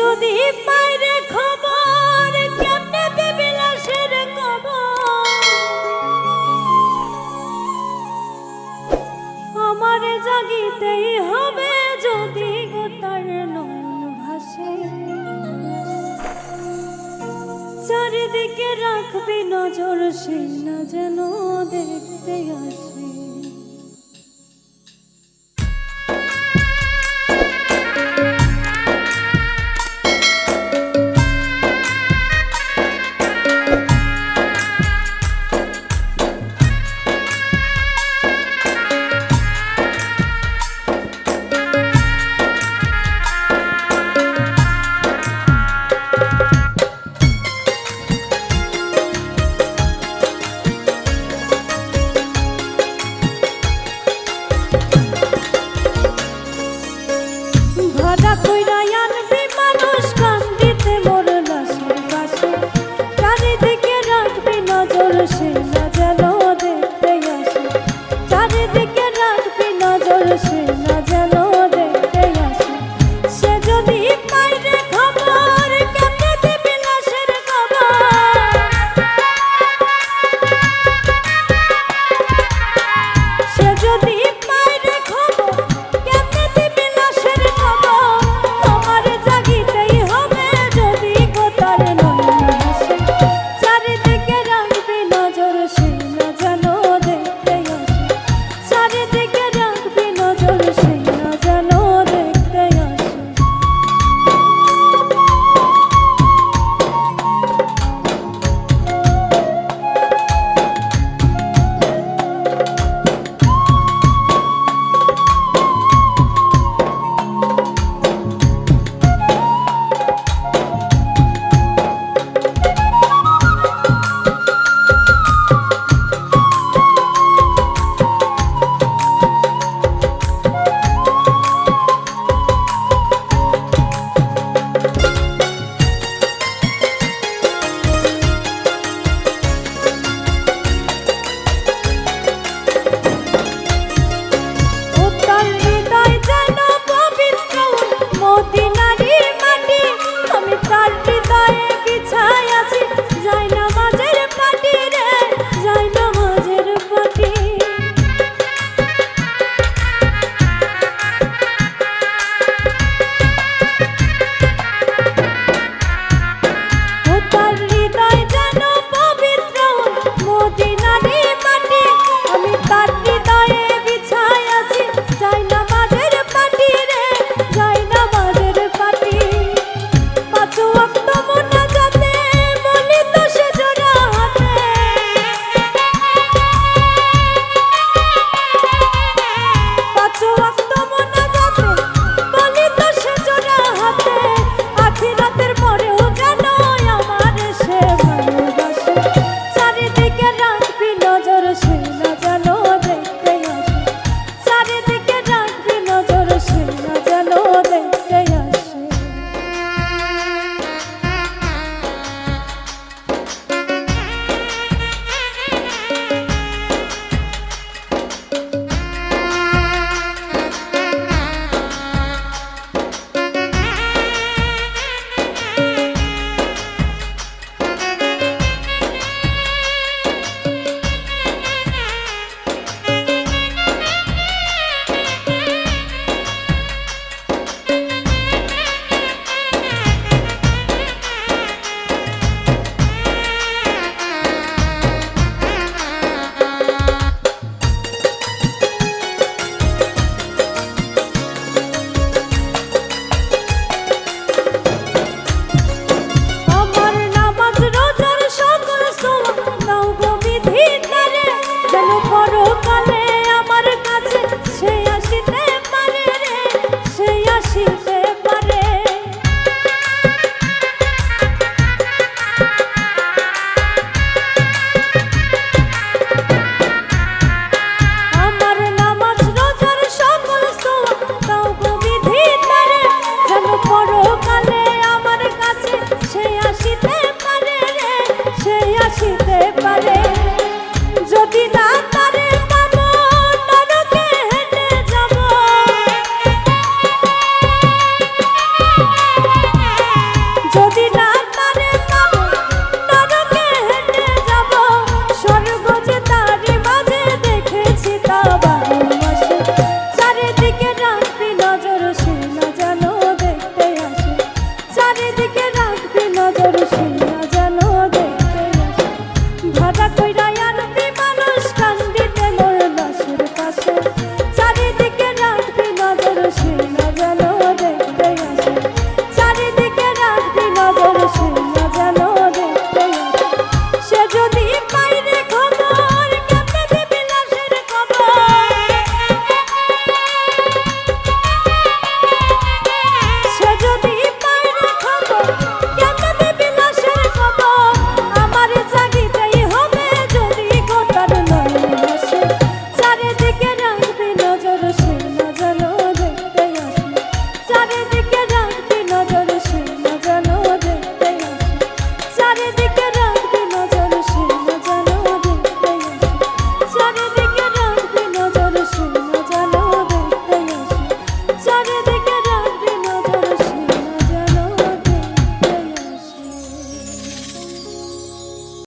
যদি পাইরে খবর, কেমনে দেবে লাশের আমার জাগিতেই হবে যদি গোতার নয়ন ভাসে। চারিদিকে রাখবি নজর, সেই না যেন দেখতে আসে।